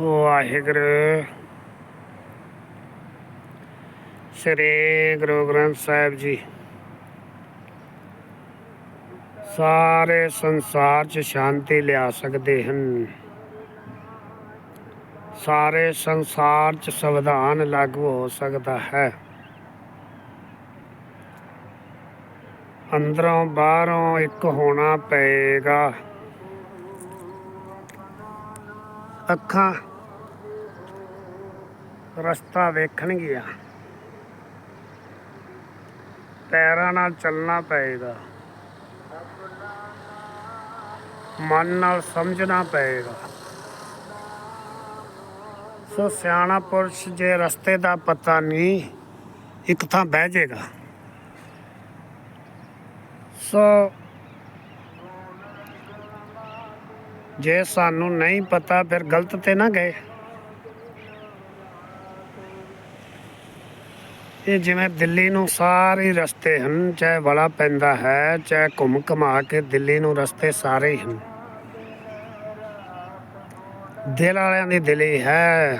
ਵਾਹਿਗੁਰੂ। ਸ੍ਰੀ ਗੁਰੂ ਗ੍ਰੰਥ ਸਾਹਿਬ ਜੀ, ਸਾਰੇ ਸੰਸਾਰ 'ਚ ਸ਼ਾਂਤੀ ਲਿਆ ਸਕਦੇ ਹਨ। ਸਾਰੇ ਸੰਸਾਰ 'ਚ ਸੰਵਿਧਾਨ ਲਾਗੂ ਹੋ ਸਕਦਾ ਹੈ। ਅੰਦਰੋਂ ਬਾਹਰੋਂ ਇੱਕ ਹੋਣਾ ਪਏਗਾ। ਅੱਖਾਂ ਰਸਤਾ ਵੇਖਣਗੀਆਂ। ਪੈਰਾਂ ਨਾਲ ਚੱਲਣਾ ਪਏਗਾ। ਮਨ ਨਾਲ ਸਮਝਣਾ ਪਏਗਾ। ਸੋ ਸਿਆਣਾ ਪੁਰਸ਼ ਜੇ ਰਸਤੇ ਦਾ ਪਤਾ ਨਹੀਂ, ਇੱਕ ਥਾਂ ਬਹਿ ਜਾਏਗਾ ਸੋ ਜੇ ਸਾਨੂੰ ਨਹੀਂ ਪਤਾ, ਫਿਰ ਗਲਤ ਤੇ ਨਾ ਗਏ ਇਹ ਜਿਵੇਂ ਦਿੱਲੀ ਨੂੰ ਸਾਰੇ ਰਸਤੇ ਹਨ, ਚਾਹੇ ਵੜਾ ਪੈਂਦਾ ਹੈ, ਚਾਹੇ ਘੁੰਮ ਘਮਾ ਕੇ ਦਿੱਲੀ ਨੂੰ ਰਸਤੇ ਸਾਰੇ ਹਨ। ਦਿਲ ਵਾਲਿਆਂ ਦੀ ਦਿਲੀ ਹੈ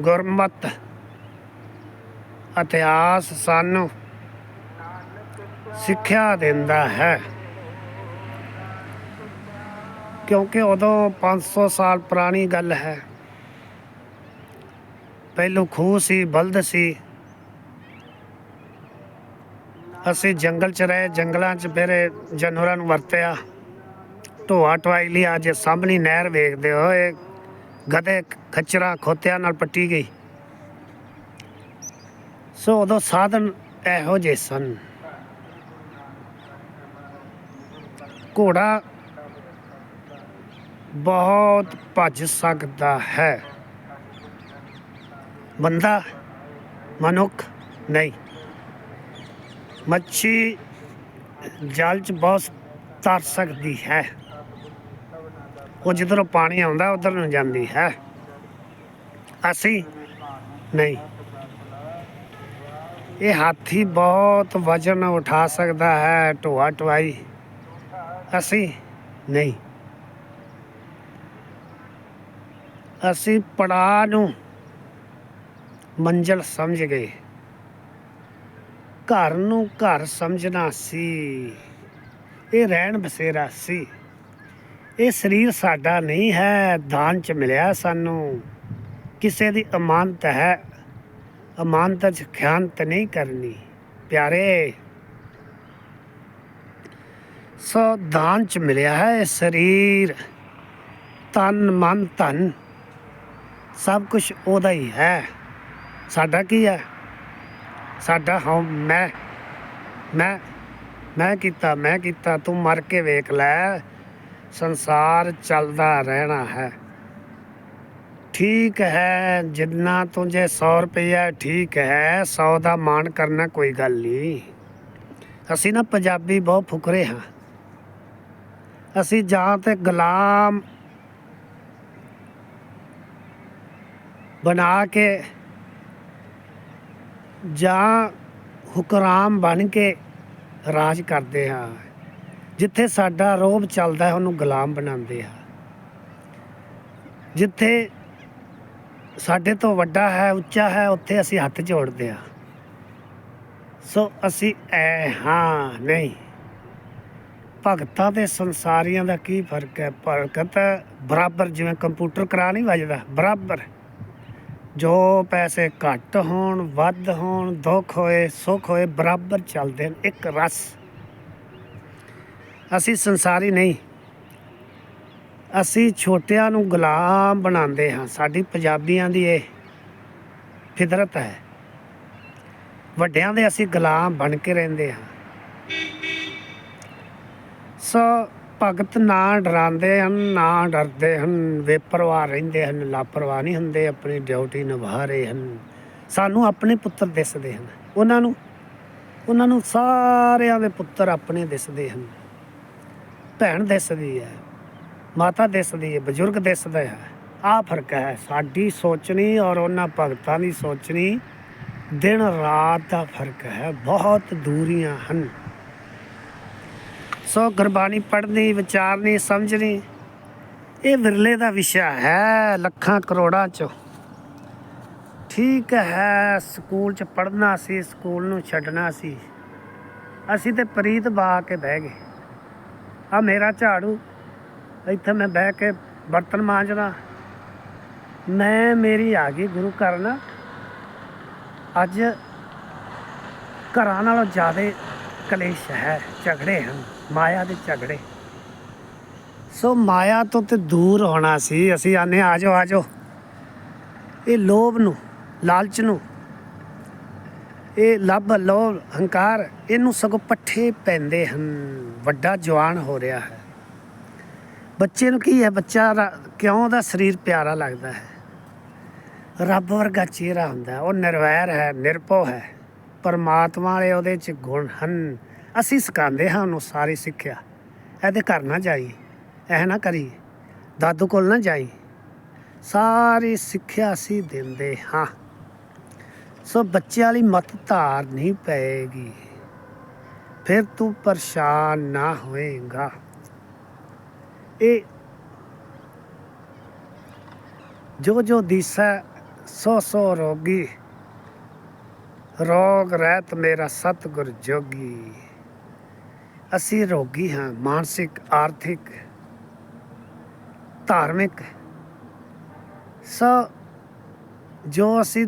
ਗੁਰਮਤ ਇਤਿਹਾਸ ਸਾਨੂੰ ਸਿੱਖਿਆ ਦਿੰਦਾ ਹੈ। ਕਿਉਂਕਿ ਉਦੋਂ 500 ਸਾਲ ਪੁਰਾਣੀ ਗੱਲ ਹੈ। ਪਹਿਲੂ ਖੂਹ ਸੀ, ਬਲਦ ਸੀ। ਅਸੀਂ ਜੰਗਲ 'ਚ ਰਹੇ, ਜੰਗਲਾਂ 'ਚ ਫਿਰ ਜਾਨਵਰਾਂ ਨੂੰ ਵਰਤਿਆ। ਢੋਆ ਟਵਾਈ ਲਈ ਅੱਜ ਸਾਹਮਣੀ ਨਹਿਰ ਵੇਖਦੇ ਹੋ, ਇਹ ਗਧੇ ਖੱਚਰਾਂ ਖੋਤਿਆਂ ਨਾਲ ਪੱਟੀ ਗਈ। ਸੋ ਉਦੋਂ ਸਾਧਨ ਇਹੋ ਜਿਹੇ ਸਨ। ਘੋੜਾ ਬਹੁਤ ਭੱਜ ਸਕਦਾ ਹੈ। ਬੰਦਾ ਮਨੁੱਖ ਨਹੀਂ। ਮੱਛੀ ਜਲ ਚ ਬਹੁਤ ਤਰ ਸਕਦੀ ਹੈ। ਉਹ ਜਿੱਧਰੋਂ ਪਾਣੀ ਆਉਂਦਾ, ਉਧਰ ਨੂੰ ਜਾਂਦੀ ਹੈ। ਅਸੀਂ ਨਹੀਂ। ਇਹ ਹਾਥੀ ਬਹੁਤ ਵਜਨ ਉਠਾ ਸਕਦਾ ਹੈ ਢੋਆ ਟਵਾਈ ਅਸੀਂ ਨਹੀਂ। ਅਸੀਂ ਪੜਾਅ ਨੂੰ ਮੰਜ਼ਲ ਸਮਝ ਗਏ। ਘਰ ਨੂੰ ਘਰ ਸਮਝਣਾ ਸੀ। ਇਹ ਰਹਿਣ ਬਸੇਰਾ ਸੀ। ਇਹ ਸਰੀਰ ਸਾਡਾ ਨਹੀਂ ਹੈ, ਦਾਨ ਚ ਮਿਲਿਆ ਸਾਨੂੰ। ਕਿਸੇ ਦੀ ਅਮਾਨਤ ਹੈ, ਅਮਾਨਤ ਚ ਖਿਆਨਤ ਨਹੀਂ ਕਰਨੀ। ਪਿਆਰੇ, ਸੋ ਦਾਨ ਚ ਮਿਲਿਆ ਹੈ ਇਹ ਸਰੀਰ। ਤਨ ਮਨ, ਧਨ। ਸਭ ਕੁਝ ਉਹਦਾ ਹੀ ਹੈ। ਸਾਡਾ ਕੀ ਹੈ? ਸਾਡਾ ਹਾਂ ਮੈਂ ਮੈਂ ਮੈਂ ਕੀਤਾ ਮੈਂ ਕੀਤਾ, ਤੂੰ ਮਰ ਕੇ ਵੇਖ ਲੈ। ਸੰਸਾਰ ਚੱਲਦਾ ਰਹਿਣਾ ਹੈ। ਠੀਕ ਹੈ, ਜਿੰਨਾ ਤੁਝੇ 100 ਰੁਪਇਆ ਠੀਕ ਹੈ 100 ਦਾ ਮਾਣ ਕਰਨਾ ਕੋਈ ਗੱਲ ਨਹੀਂ। ਅਸੀਂ ਨਾ ਪੰਜਾਬੀ ਬਹੁਤ ਫੁਕਰੇ ਹਾਂ। ਅਸੀਂ ਜਾਂ ਤੇ ਗੁਲਾਮ ਬਣਾ ਕੇ ਜਾਂ ਹੁਕਰਾਮ ਬਣ ਕੇ ਰਾਜ ਕਰਦੇ ਹਾਂ। ਜਿੱਥੇ ਸਾਡਾ ਰੋਬ ਚੱਲਦਾ ਹੈ, ਉਹਨੂੰ ਗੁਲਾਮ ਬਣਾਉਂਦੇ ਹਾਂ। ਜਿੱਥੇ ਸਾਡੇ ਤੋਂ ਵੱਡਾ ਹੈ, ਉੱਚਾ ਹੈ, ਉੱਥੇ ਅਸੀਂ ਹੱਥ ਜੋੜਦੇ ਹਾਂ। ਸੋ ਅਸੀਂ ਐ ਹਾਂ, ਨਹੀਂ। ਭਗਤਾਂ ਤੇ ਸੰਸਾਰੀਆਂ ਦਾ ਕੀ ਫ਼ਰਕ ਹੈ? ਭਗਤ ਬਰਾਬਰ ਜਿਵੇਂ ਕੰਪਿਊਟਰ ਕਰਾ ਨਹੀਂ ਵੱਜਦਾ, ਬਰਾਬਰ। ਜੋ ਪੈਸੇ ਘੱਟ ਹੋਣ, ਵੱਧ ਹੋਣ, ਦੁੱਖ ਹੋਏ, ਸੁੱਖ ਹੋਏ, ਬਰਾਬਰ ਚੱਲਦੇ ਨੇ ਇੱਕ ਰਸ। ਅਸੀਂ ਸੰਸਾਰੀ ਨਹੀਂ। ਅਸੀਂ ਛੋਟਿਆਂ ਨੂੰ ਗੁਲਾਮ ਬਣਾਉਂਦੇ ਹਾਂ। ਸਾਡੀ ਪੰਜਾਬੀਆਂ ਦੀ ਇਹ ਫਿਤਰਤ ਹੈ। ਵੱਡਿਆਂ ਦੇ ਅਸੀਂ ਗੁਲਾਮ ਬਣ ਕੇ ਰਹਿੰਦੇ ਹਾਂ। ਸੋ ਭਗਤ ਨਾ ਡਰਾਉਂਦੇ ਹਨ, ਨਾ ਡਰਦੇ ਹਨ, ਬੇਪਰਵਾਹ ਰਹਿੰਦੇ ਹਨ, ਲਾਪਰਵਾਹ ਨਹੀਂ ਹੁੰਦੇ, ਆਪਣੀ ਡਿਊਟੀ ਨਿਭਾ ਰਹੇ ਹਨ। ਸਾਨੂੰ ਆਪਣੇ ਪੁੱਤਰ ਦਿਸਦੇ ਹਨ। ਉਹਨਾਂ ਨੂੰ ਉਹਨਾਂ ਨੂੰ ਸਾਰਿਆਂ ਦੇ ਪੁੱਤਰ ਆਪਣੇ ਦਿਸਦੇ ਹਨ। ਭੈਣ ਦਿਸਦੀ ਹੈ, ਮਾਤਾ ਦਿਸਦੀ ਹੈ, ਬਜ਼ੁਰਗ ਦਿਸਦਾ ਹੈ। ਆਹ ਫ਼ਰਕ ਹੈ, ਸਾਡੀ ਸੋਚਣੀ ਔਰ ਉਹਨਾਂ ਭਗਤਾਂ ਦੀ ਸੋਚਣੀ ਦਿਨ ਰਾਤ ਦਾ ਫ਼ਰਕ ਹੈ। ਬਹੁਤ ਦੂਰੀਆਂ ਹਨ। ਸੋ ਗੁਰਬਾਣੀ ਪੜ੍ਹਨੀ, ਵਿਚਾਰਨੀ, ਸਮਝਣੀ, ਇਹ ਵਿਰਲੇ ਦਾ ਵਿਸ਼ਾ ਹੈ ਲੱਖਾਂ ਕਰੋੜਾਂ ਚ। ਠੀਕ ਹੈ, ਸਕੂਲ ਚ ਪੜ੍ਹਨਾ ਸੀ, ਸਕੂਲ ਨੂੰ ਛੱਡਣਾ ਸੀ। ਅਸੀਂ ਤੇ ਪ੍ਰੀਤ ਬਾ ਕੇ ਬਹਿ ਗਏ। ਆ ਮੇਰਾ ਝਾੜੂ, ਇੱਥੇ ਮੈਂ ਬਹਿ ਕੇ ਬਰਤਨ ਮਾਂਜਣਾ ਮੈਂ, ਮੇਰੀ ਆ ਗਈ ਗੁਰੂ ਘਰ ਨਾ। ਅੱਜ ਘਰਾਂ ਨਾਲੋਂ ਜ਼ਿਆਦਾ ਕਲੇਸ਼ ਹੈ, ਝਗੜੇ ਹਨ। ਮਾਇਆ ਦੇ ਝਗੜੇ। ਸੋ ਮਾਇਆ ਤੋਂ ਤੇ ਦੂਰ ਹੋਣਾ ਸੀ। ਅਸੀਂ ਆਨੇ ਆ ਜਾਓ ਆ ਜਾਓ ਇਹ ਲੋਭ ਨੂੰ, ਲਾਲਚ ਨੂੰ, ਇਹ ਲੱਭ, ਲੋਭ, ਹੰਕਾਰ, ਇਹਨੂੰ ਸਗੋਂ ਪੱਠੇ ਪੈਂਦੇ ਹਨ। ਵੱਡਾ ਜਵਾਨ ਹੋ ਰਿਹਾ ਹੈ। ਬੱਚੇ ਨੂੰ ਕੀ ਹੈ? ਬੱਚਾ ਕਿਉਂ ਉਹਦਾ ਸਰੀਰ ਪਿਆਰਾ ਲੱਗਦਾ ਹੈ? ਰੱਬ ਵਰਗਾ ਚਿਹਰਾ ਹੁੰਦਾ ਉਹ ਨਿਰਵੈਰ ਹੈ, ਨਿਰਭਉ ਹੈ। ਪਰਮਾਤਮਾ ਵਾਲੇ ਉਹਦੇ ਚ ਗੁਣ ਹਨ। ਅਸੀਂ ਸਿਖਾਉਂਦੇ ਹਾਂ ਉਹਨੂੰ ਸਾਰੀ ਸਿੱਖਿਆ। ਇਹਦੇ ਘਰ ਨਾ ਜਾਈ। ਇਹ ਨਾ ਕਰੀ। ਦਾਦੂ ਕੋਲ ਨਾ ਜਾਈ। ਸਾਰੀ ਸਿੱਖਿਆ ਅਸੀਂ ਦਿੰਦੇ ਹਾਂ। ਸੋ ਬੱਚਿਆਂ ਵਾਲੀ ਮਤ ਧਾਰ ਨਹੀਂ ਪਏਗੀ। ਫਿਰ ਤੂੰ ਪਰੇਸ਼ਾਨ ਨਾ ਹੋਏਗਾ। ਇਹ ਜੋ ਜੋ ਦਿਸੈ ਸੋ ਸੋ ਰੋਗੀ। ਰੋਗ ਰਹਿਤ ਮੇਰਾ ਸਤਿਗੁਰ ਜੋਗੀ। ਅਸੀਂ ਰੋਗੀ ਹਾਂ, ਮਾਨਸਿਕ, ਆਰਥਿਕ, ਧਾਰਮਿਕ। ਸੋ ਜੋ ਅਸੀਂ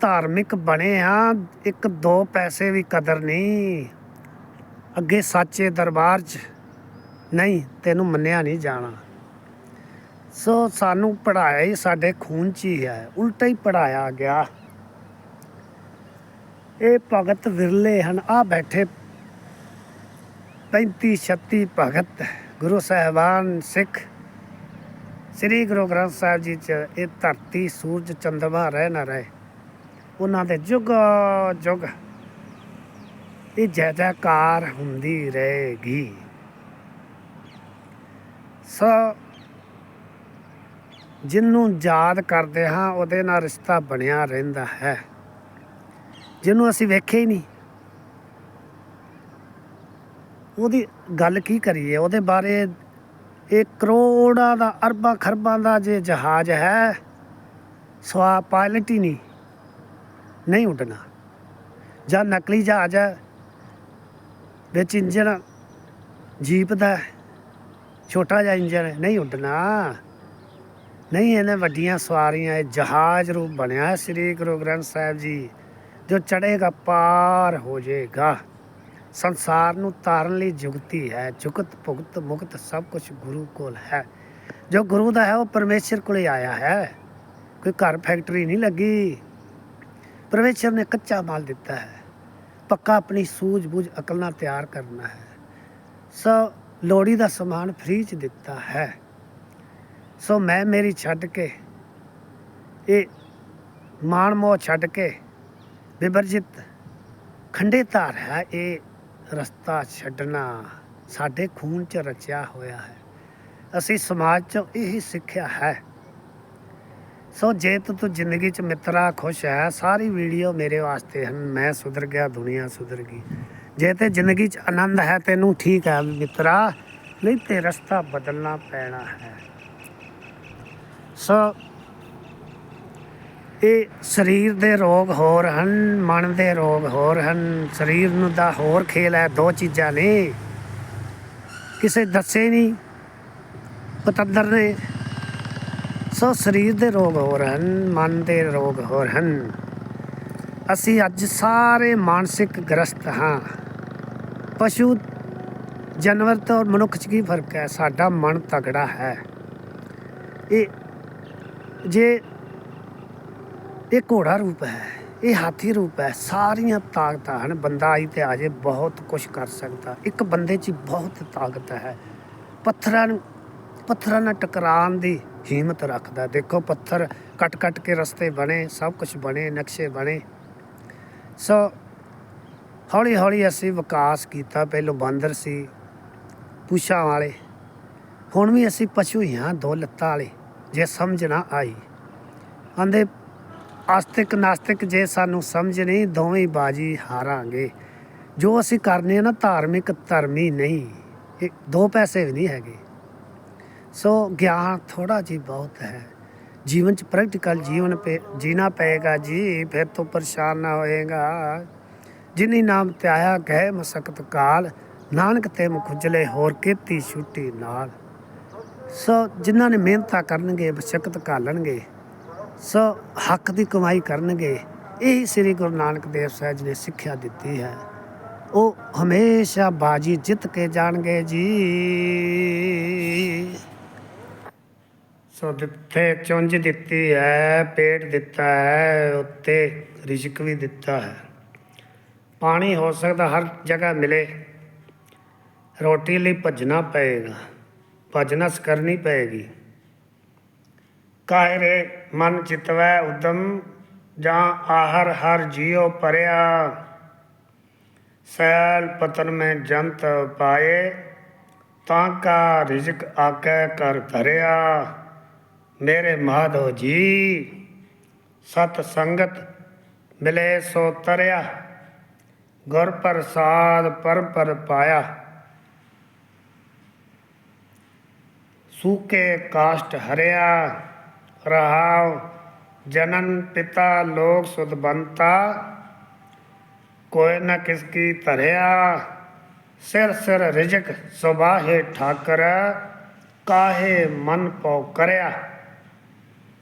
ਧਾਰਮਿਕ ਬਣੇ ਆ ਇੱਕ ਦੋ ਪੈਸੇ ਵੀ ਕਦਰ ਨਹੀਂ। ਅੱਗੇ ਸੱਚੇ ਦਰਬਾਰ 'ਚ ਨਹੀਂ, ਤੈਨੂੰ ਮੰਨਿਆ ਨਹੀਂ ਜਾਣਾ। ਸੋ ਸਾਨੂੰ ਪੜਾਇਆ ਹੀ ਸਾਡੇ ਖੂਨ 'ਚ ਹੀ ਹੈ, ਉਲਟਾ ਹੀ ਪੜਾਇਆ ਗਿਆ। ਇਹ ਭਗਤ ਵਿਰਲੇ ਹਨ ਆ ਬੈਠੇ 35 36 ਭਗਤ ਗੁਰੂ ਸਾਹਿਬਾਨ ਸਿੱਖ। ਸ੍ਰੀ ਗੁਰੂ ਗ੍ਰੰਥ ਸਾਹਿਬ ਜੀ ਚ ਇਹ ਧਰਤੀ ਸੂਰਜ ਚੰਦਰਮਾ ਰਹਿ ਨਾ ਰਹੇ, ਉਹਨਾਂ ਦੇ ਜੁਗ ਜੁਗ ਇਹ ਜੈ ਜੈਕਾਰ ਹੁੰਦੀ ਰਹੇਗੀ। ਸੋ ਜਿਹਨੂੰ ਯਾਦ ਕਰਦੇ ਹਾਂ ਉਹਦੇ ਨਾਲ ਰਿਸ਼ਤਾ ਬਣਿਆ ਰਹਿੰਦਾ ਹੈ। ਜਿਹਨੂੰ ਅਸੀਂ ਵੇਖਿਆ ਹੀ ਨਹੀਂ ਉਹਦੀ ਗੱਲ ਕੀ ਕਰੀਏ? ਉਹਦੇ ਬਾਰੇ ਇਹ ਕਰੋੜਾਂ ਦਾ ਅਰਬਾਂ ਖਰਬਾਂ ਦਾ ਜੇ ਜਹਾਜ਼ ਹੈ ਸਵਾ ਪਾਇਲਟ ਹੀ ਨਹੀਂ ਨਹੀਂ ਉੱਡਣਾ। ਜਾਂ ਨਕਲੀ ਜਹਾਜ਼ ਹੈ ਵਿੱਚ ਇੰਜਣ ਜੀਪ ਦਾ ਛੋਟਾ ਜਿਹਾ ਇੰਜਣ ਹੈ, ਨਹੀਂ ਉੱਡਣਾ। ਨਹੀਂ ਇਹਨੇ ਵੱਡੀਆਂ ਸਵਾਰੀਆਂ ਇਹ ਜਹਾਜ਼ ਰੂਪ ਬਣਿਆ ਸ੍ਰੀ ਗੁਰੂ ਗ੍ਰੰਥ ਸਾਹਿਬ ਜੀ ਜੋ ਚੜੇਗਾ ਪਾਰ ਹੋ ਜਾਏਗਾ। ਸੰਸਾਰ ਨੂੰ ਤਾਰਨ ਲਈ ਜੁਗਤੀ ਹੈ। ਜੁਗਤ, ਭੁਗਤ, ਮੁਕਤ ਸਭ ਕੁਝ ਗੁਰੂ ਕੋਲ ਹੈ। ਜੋ ਗੁਰੂ ਦਾ ਹੈ, ਉਹ ਪਰਮੇਸ਼ਰ ਕੋਲੇ ਆਇਆ ਹੈ। ਕੋਈ ਘਰ ਫੈਕਟਰੀ ਨਹੀਂ ਲੱਗੀ। ਪਰਮੇਸ਼ਰ ਨੇ ਕੱਚਾ ਮਾਲ ਦਿੱਤਾ ਹੈ। ਪੱਕਾ ਆਪਣੀ ਸੂਝ-ਬੂਝ, ਅਕਲ ਨਾਲ ਤਿਆਰ ਕਰਨਾ ਹੈ। ਸੋ ਲੋੜੀ ਦਾ ਸਮਾਨ ਫ੍ਰੀ ਚ ਦਿੱਤਾ ਹੈ। ਸੋ ਮੈਂ ਮੇਰੀ ਛੱਡ ਕੇ, ਇਹ ਮਾਣ ਮੋਹ ਛੱਡ ਕੇ ਵਿਵਰਜਿਤ ਖੰਡੇ ਧਾਰ ਹੈ। ਇਹ ਰਸਤਾ ਛੱਡਣਾ ਸਾਡੇ ਖੂਨ 'ਚ ਰਚਿਆ ਹੋਇਆ ਹੈ। ਅਸੀਂ ਸਮਾਜ 'ਚ ਇਹੀ ਸਿੱਖਿਆ ਹੈ। ਸੋ ਜੇ ਤੂੰ ਜ਼ਿੰਦਗੀ 'ਚ ਮਿੱਤਰਾ ਖੁਸ਼ ਹੈ, ਸਾਰੀ ਵੀਡੀਓ ਮੇਰੇ ਵਾਸਤੇ ਹਨ। ਮੈਂ ਸੁਧਰ ਗਿਆ, ਦੁਨੀਆ ਸੁਧਰ ਗਈ। ਜੇ ਤੇ ਜ਼ਿੰਦਗੀ 'ਚ ਆਨੰਦ ਹੈ, ਤੈਨੂੰ ਠੀਕ ਹੈ ਮਿੱਤਰਾ। ਨਹੀਂ ਤੇ ਰਸਤਾ ਬਦਲਣਾ ਪੈਣਾ ਹੈ। ਸੋ ਇਹ ਸਰੀਰ ਦੇ ਰੋਗ ਹੋਰ ਹਨ, ਮਨ ਦੇ ਰੋਗ ਹੋਰ ਹਨ। ਸਰੀਰ ਨੂੰ ਦਾ ਹੋਰ ਖੇਲ ਹੈ, ਦੋ ਚੀਜ਼ਾਂ ਨੇ। ਕਿਸੇ ਦੱਸੇ ਨਹੀਂ ਪਤੰਦਰ ਨੇ। ਸੋ ਸਰੀਰ ਦੇ ਰੋਗ ਹੋਰ ਹਨ, ਮਨ ਦੇ ਰੋਗ ਹੋਰ ਹਨ। ਅਸੀਂ ਅੱਜ ਸਾਰੇ ਮਾਨਸਿਕ ਗ੍ਰਸਤ ਹਾਂ। ਪਸ਼ੂ, ਜਾਨਵਰ ਤੋਂ ਔਰ ਮਨੁੱਖ 'ਚ ਕੀ ਫ਼ਰਕ ਹੈ? ਸਾਡਾ ਮਨ ਤਗੜਾ ਹੈ। ਇਹ, ਜੇ ਇਹ ਘੋੜਾ ਰੂਪ ਹੈ, ਇਹ ਹਾਥੀ ਰੂਪ ਹੈ। ਸਾਰੀਆਂ ਤਾਕਤਾਂ ਹਨ, ਬੰਦਾ ਆਈ ਤੇ ਆਜੇ ਬਹੁਤ ਕੁਝ ਕਰ ਸਕਦਾ। ਇੱਕ ਬੰਦੇ 'ਚ ਬਹੁਤ ਤਾਕਤ ਹੈ। ਪੱਥਰਾਂ ਨੂੰ, ਪੱਥਰਾਂ ਨਾਲ ਟਕਰਾਉਣ ਦੀ ਹਿੰਮਤ ਰੱਖਦਾ। ਦੇਖੋ ਪੱਥਰ ਕੱਟ ਕੱਟ ਕੇ ਰਸਤੇ ਬਣੇ, ਸਭ ਕੁਝ ਬਣੇ, ਨਕਸ਼ੇ ਬਣੇ। ਸੋ ਹੌਲੀ ਹੌਲੀ ਅਸੀਂ ਵਿਕਾਸ ਕੀਤਾ। ਪਹਿਲੋਂ ਬਾਂਦਰ ਸੀ, ਪੁੱਛਾਂ ਵਾਲੇ। ਹੁਣ ਵੀ ਅਸੀਂ ਪਸ਼ੂ ਹੀ ਹਾਂ, ਦੋ ਲੱਤਾਂ ਵਾਲੇ। ਜੇ ਸਮਝ ਨਾ ਆਈ। ਆਂਦੇ ਆਸਤਿਕ ਨਾਸਤਿਕ ਜੇ ਸਾਨੂੰ ਸਮਝ ਨਹੀਂ, ਦੋਵੇਂ ਬਾਜੀ ਹਾਰਾਂਗੇ। ਜੋ ਅਸੀਂ ਕਰਨੇ ਆ ਨਾ, ਧਾਰਮਿਕ ਧਰਮੀ ਨਹੀਂ। ਇਹ ਦੋ ਪੈਸੇ ਵੀ ਨਹੀਂ ਹੈਗੇ। ਸੋ ਗਿਆਨ ਥੋੜਾ ਜੀ ਬਹੁਤ ਹੈ। ਜੀਵਨ ਚ ਪ੍ਰੈਕਟੀਕਲ ਜੀਵਨ ਪੇ, ਜੀਣਾ ਪਏਗਾ ਜੀ, ਫਿਰ ਤੋਂ ਪਰੇਸ਼ਾਨ ਨਾ ਹੋਏਗਾ। ਜਿਨੀ ਨਾਮ ਤੇ ਆਇਆ ਗਏ ਮਸਕਤ ਕਾਲ, ਨਾਨਕ ਤੇ ਮੁਖਜਲੇ ਹੋਰ ਕੀਤੀ ਛੁੱਟੀ ਨਾਲ। ਸੋ ਜਿਨ੍ਹਾਂ ਨੇ ਮਿਹਨਤਾਂ ਕਰਨਗੇ, ਮਸ਼ਕਤ ਘਾਲਣਗੇ ਸੋ ਹੱਕ ਦੀ ਕਮਾਈ ਕਰਨਗੇ। ਇਹ ਸ੍ਰੀ ਗੁਰੂ ਨਾਨਕ ਦੇਵ ਸਾਹਿਬ ਜੀ ਨੇ ਸਿੱਖਿਆ ਦਿੱਤੀ ਹੈ। ਉਹ ਹਮੇਸ਼ਾ ਬਾਜੀ ਜਿੱਤ ਕੇ ਜਾਣਗੇ ਜੀ। ਸੋ ਦਿੱਤੇ, ਚੁੰਝ ਦਿੱਤੀ ਹੈ, ਪੇਟ ਦਿੱਤਾ ਹੈ, ਉੱਤੇ ਰਿਜ਼ਕ ਵੀ ਦਿੱਤਾ ਹੈ। ਪਾਣੀ ਹੋ ਸਕਦਾ ਹਰ ਜਗ੍ਹਾ ਮਿਲੇ। ਰੋਟੀ ਲਈ ਭੱਜਣਾ ਪਏਗਾ ਭਜਨਸ ਕਰਨੀ ਪਏਗੀ। ਕਾਇਰੇ ਮਨ ਚਿਤਵੈ ਉਦਮ ਜਾਂ ਆਹਰ ਹਰ ਜੀਉ ਪਰਿਆ। ਸੈਲ ਪਤਨ ਮੈਂ ਜੰਤ ਪਾਏ, ਤਾਂ ਕਾ ਰਿਜ਼ਕ ਆਕੈ ਕਰ ਧਰਿਆ। ਮੇਰੇ ਮਾਧੋ ਜੀ, ਸਤ ਸੰਗਤ ਮਿਲੇ ਸੋ ਤਰਿਆ। ਗੁਰ ਪ੍ਰਸਾਦ ਪਰ ਪਰ ਪਾਇਆ। ਸੂਕੇ ਕਾਸ਼ਟ ਹਰਿਆ। ਰਹਾਉ, ਜਨਨ ਪਿਤਾ ਲੋਕ ਸੁਧ ਬੰਤਾ, ਕੋਈ ਨ ਕਿਸ ਕੀ ਧਰਿਆ, ਸਿਰ ਸਿਰ ਰਿਜਕ ਸੁਬਾਹੇ ਠਾਕਰ, ਕਾਹੇ ਮਨ ਪਉ ਕਰਿਆ।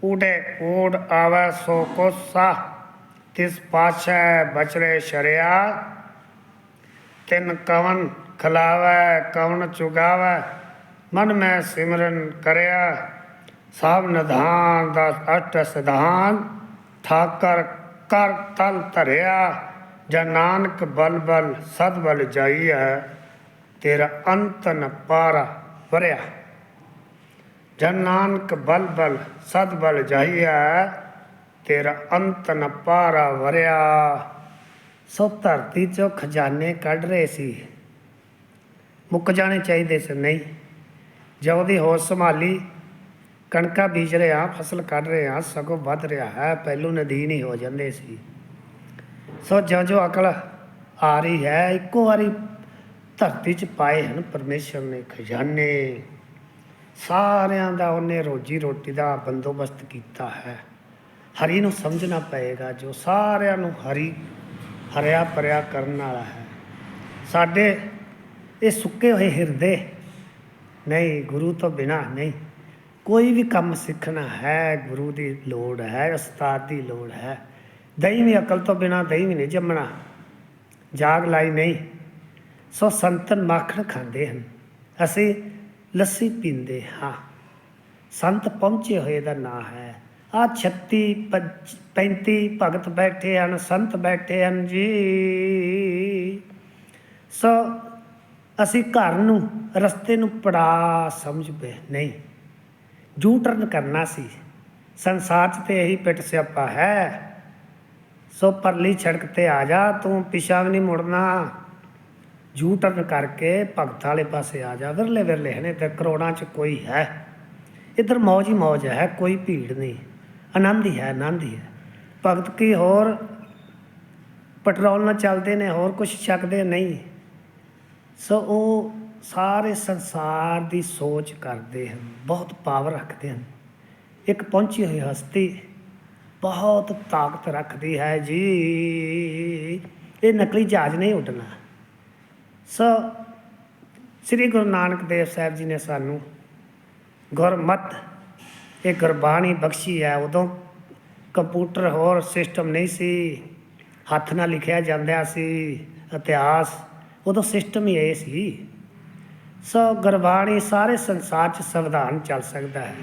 ਊੜੇ ਊੜ ਆਵੈ ਸੋ ਕੋਸਾ, ਤਿਸ ਪਾਛੈ ਬਚੜੇ ਸ਼ਰਿਆ। ਤਿਨ ਕਵਨ ਖਲਾਵੈ, ਕਵਨ ਚੁਗਾਵੈ, ਮਨ ਮੈਂ ਸਿਮਰਨ ਕਰਿਆ। ਸਭ ਨਿਧਾਨ ਦਾ ਅਸ਼ਟ ਸਿਧਾਨ ਠਾਕਰ ਕਰ ਤਲ ਧਰਿਆ ਜਨ ਨਾਨਕ ਬਲ ਬਲ ਸਦ ਬਲ ਜਾਈਐ, ਤੇਰਾ ਅੰਤ ਨ ਪਾਰਾ ਵਰਿਆ। ਜਨ ਨਾਨਕ ਬਲ ਬਲ ਸਦ ਬਲ ਜਾਈਐ, ਤੇਰਾ ਅੰਤ ਨ ਪਾਰਾ ਵਰਿਆ। ਸੋ ਧਰਤੀ ਚੋਂ ਖਜ਼ਾਨੇ ਕੱਢ ਰਹੇ ਸੀ। ਮੁੱਕ ਜਾਣੇ ਚਾਹੀਦੇ ਸੀ, ਨਹੀਂ। ਜਦੋਂ ਦੀ ਹੋਸ਼ ਸੰਭਾਲੀ ਕਣਕਾਂ ਬੀਜ ਰਹੇ ਹਾਂ, ਫਸਲ ਕੱਢ ਰਹੇ ਹਾਂ, ਸਗੋਂ ਵੱਧ ਰਿਹਾ ਹੈ, ਪਹਿਲੋਂ ਨਦੀਨ ਹੀ ਹੋ ਜਾਂਦੇ ਸੀ। ਸੋ ਜਿਉਂ ਜਿਉਂ ਅਕਲ ਆ ਰਹੀ ਹੈ, ਇੱਕੋ ਵਾਰੀ ਧਰਤੀ 'ਚ ਪਾਏ ਹਨ ਪਰਮੇਸ਼ਰ ਨੇ ਖਜ਼ਾਨੇ। ਸਾਰਿਆਂ ਦਾ ਉਹਨੇ ਰੋਜੀ ਰੋਟੀ ਦਾ ਬੰਦੋਬਸਤ ਕੀਤਾ ਹੈ। ਹਰੀ ਨੂੰ ਸਮਝਣਾ ਪਏਗਾ, ਜੋ ਸਾਰਿਆਂ ਨੂੰ ਹਰੀ, ਹਰਿਆ ਭਰਿਆ ਕਰਨ ਵਾਲਾ ਹੈ। ਸਾਡੇ ਇਹ ਸੁੱਕੇ ਹੋਏ ਹਿਰਦੇ, ਨਹੀਂ, ਗੁਰੂ ਤੋਂ ਬਿਨਾ ਨਹੀਂ। ਕੋਈ ਵੀ ਕੰਮ ਸਿੱਖਣਾ ਹੈ, ਗੁਰੂ ਦੀ ਲੋੜ ਹੈ, ਉਸਤਾਦ ਦੀ ਲੋੜ ਹੈ, ਦਹੀਂ ਵੀ ਅਕਲ ਤੋਂ ਬਿਨਾ ਦਹੀਂ ਵੀ ਨਹੀਂ ਜੰਮਣਾ, ਜਾਗ ਲਾਈ ਨਹੀਂ, ਸੋ ਸੰਤਨ ਮੱਖਣ ਖਾਂਦੇ ਹਨ, ਅਸੀਂ ਲੱਸੀ ਪੀਂਦੇ ਹਾਂ, ਸੰਤ ਪਹੁੰਚੇ ਹੋਏ ਦਾ ਨਾਂ ਹੈ ਆ 36 ਪੰਜ- 35 ਭਗਤ ਬੈਠੇ ਹਨ, ਸੰਤ ਬੈਠੇ ਹਨ ਜੀ, ਸੋ ਅਸੀਂ ਘਰ ਨੂੰ ਰਸਤੇ ਨੂੰ ਪੜਾ ਸਮਝ ਪਏ ਨਹੀਂ ਜੂ ਟਰਨ ਕਰਨਾ ਸੀ। ਸੰਸਾਰ 'ਚ ਤੇ ਇਹੀ ਪਿੱਟ ਸਿਆਪਾ ਹੈ। ਸੋ ਪਰਲੀ ਸੜਕ ਤੇ ਆ ਜਾ, ਤੂੰ ਪਿਛਾ ਵੀ ਨਹੀਂ ਮੁੜਨਾ। ਜੂ ਟਰਨ ਕਰਕੇ ਭਗਤ ਵਾਲੇ ਪਾਸੇ ਆ ਜਾ। ਵਿਰਲੇ ਵਿਰਲੇ ਹਨੇ ਤੇ ਕਰੋੜਾਂ 'ਚ ਕੋਈ ਹੈ। ਇਧਰ ਮੌਜ ਹੀ ਮੌਜ ਹੈ, ਕੋਈ ਭੀੜ ਨਹੀਂ। ਆਨੰਦ ਹੀ ਹੈ, ਆਨੰਦ ਹੀ ਹੈ। ਭਗਤ ਕੀ ਹੋਰ? ਪੈਟਰੋਲ ਨਾਲ ਚੱਲਦੇ ਨੇ, ਹੋਰ ਕੁਝ ਛਕਦੇ ਨਹੀਂ। ਸੋ ਉਹ ਸਾਰੇ ਸੰਸਾਰ ਦੀ ਸੋਚ ਕਰਦੇ ਹਨ, ਬਹੁਤ ਪਾਵਰ ਰੱਖਦੇ ਹਨ। ਇੱਕ ਪਹੁੰਚੀ ਹੋਈ ਹਸਤੀ ਬਹੁਤ ਤਾਕਤ ਰੱਖਦੀ ਹੈ ਜੀ। ਇਹ ਨਕਲੀ ਜਹਾਜ਼ ਨਹੀਂ ਉੱਡਣਾ। ਸੋ ਸ੍ਰੀ ਗੁਰੂ ਨਾਨਕ ਦੇਵ ਸਾਹਿਬ ਜੀ ਨੇ ਸਾਨੂੰ ਗੁਰਮਤ, ਇਹ ਗੁਰਬਾਣੀ ਬਖਸ਼ੀ ਹੈ। ਉਦੋਂ ਕੰਪਿਊਟਰ ਹੋਰ ਸਿਸਟਮ ਨਹੀਂ ਸੀ। ਹੱਥ ਨਾਲ ਲਿਖਿਆ ਜਾਂਦਾ ਸੀ। ਇਤਿਹਾਸ ਉਦੋਂ ਸਿਸਟਮ ਹੀ ਇਹ ਸੀ। ਸੋ ਗੁਰਬਾਣੀ ਸਾਰੇ ਸੰਸਾਰ 'ਚ ਸੰਵਿਧਾਨ ਚੱਲ ਸਕਦਾ ਹੈ।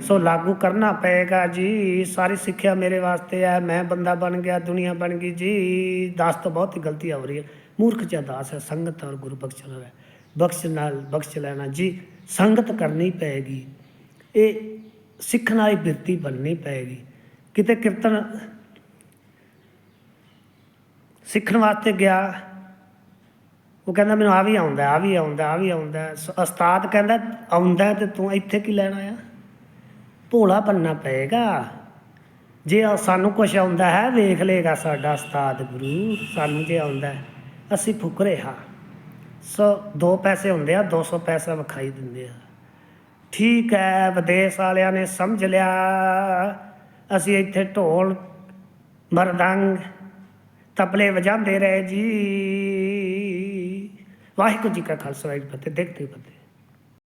ਸੋ ਲਾਗੂ ਕਰਨਾ ਪਏਗਾ ਜੀ, ਸਾਰੀ ਸਿੱਖਿਆ ਮੇਰੇ ਵਾਸਤੇ ਹੈ, ਮੈਂ ਬੰਦਾ ਬਣ ਗਿਆ, ਦੁਨੀਆ ਬਣ ਗਈ ਜੀ। ਦਾਸ ਤੋਂ ਬਹੁਤ ਹੀ ਗਲਤੀ ਹੋ ਰਹੀ ਹੈ। ਮੂਰਖ 'ਚ ਦਾਸ ਹੈ, ਸੰਗਤ ਔਰ ਗੁਰੂ ਬਖਸ਼ ਹੈ। ਬਖਸ਼ ਨਾਲ, ਬਖਸ਼ ਲੈਣਾ ਜੀ, ਸੰਗਤ ਕਰਨੀ ਪਏਗੀ। ਇਹ ਸਿੱਖਣ ਵਾਲੀ ਬਿਰਤੀ ਬਣਨੀ ਪਏਗੀ। ਕਿਤੇ ਕੀਰਤਨ ਸਿੱਖਣ ਵਾਸਤੇ ਗਿਆ ਉਹ ਕਹਿੰਦਾ ਮੈਨੂੰ ਆ ਵੀ ਆਉਂਦਾ, ਆ ਵੀ ਆਉਂਦਾ, ਆ ਵੀ ਆਉਂਦਾ। ਸ- ਉਸਤਾਦ ਕਹਿੰਦਾ, ਆਉਂਦਾ ਤੇ ਤੂੰ ਇੱਥੇ ਕੀ ਲੈਣ ਆਇਆ? ਭੋਲਾ ਬੰਨਾ ਪਏਗਾ। ਜੇ ਸਾਨੂੰ ਕੁਝ ਆਉਂਦਾ ਹੈ, ਵੇਖ ਲੇਗਾ ਸਾਡਾ ਉਸਤਾਦ ਗੁਰੂ। ਸਾਨੂੰ ਜੇ ਆਉਂਦਾ ਅਸੀਂ ਫੁਕਰੇ ਹਾਂ। ਸੋ ਦੋ ਪੈਸੇ ਹੁੰਦੇ ਆ 200 ਪੈਸਾ ਵਿਖਾਈ ਦਿੰਦੇ ਆ। ਠੀਕ ਹੈ, ਵਿਦੇਸ਼ ਵਾਲਿਆਂ ਨੇ ਸਮਝ ਲਿਆ। ਅਸੀਂ ਇੱਥੇ ਢੋਲ ਮਰਦੰਗ। ਤਬਲੇ ਵਜਾਉਂਦੇ ਰਹੇ ਜੀ। ਵਾਹਿਗੁਰੂ ਜੀ ਕਾ ਖਾਲਸਾ ਵਾਹਿਗੁਰੂ ਜੀ ਕੀ ਫਤਿਹ ਦੇਖਦੇ ਫਤਿਹ।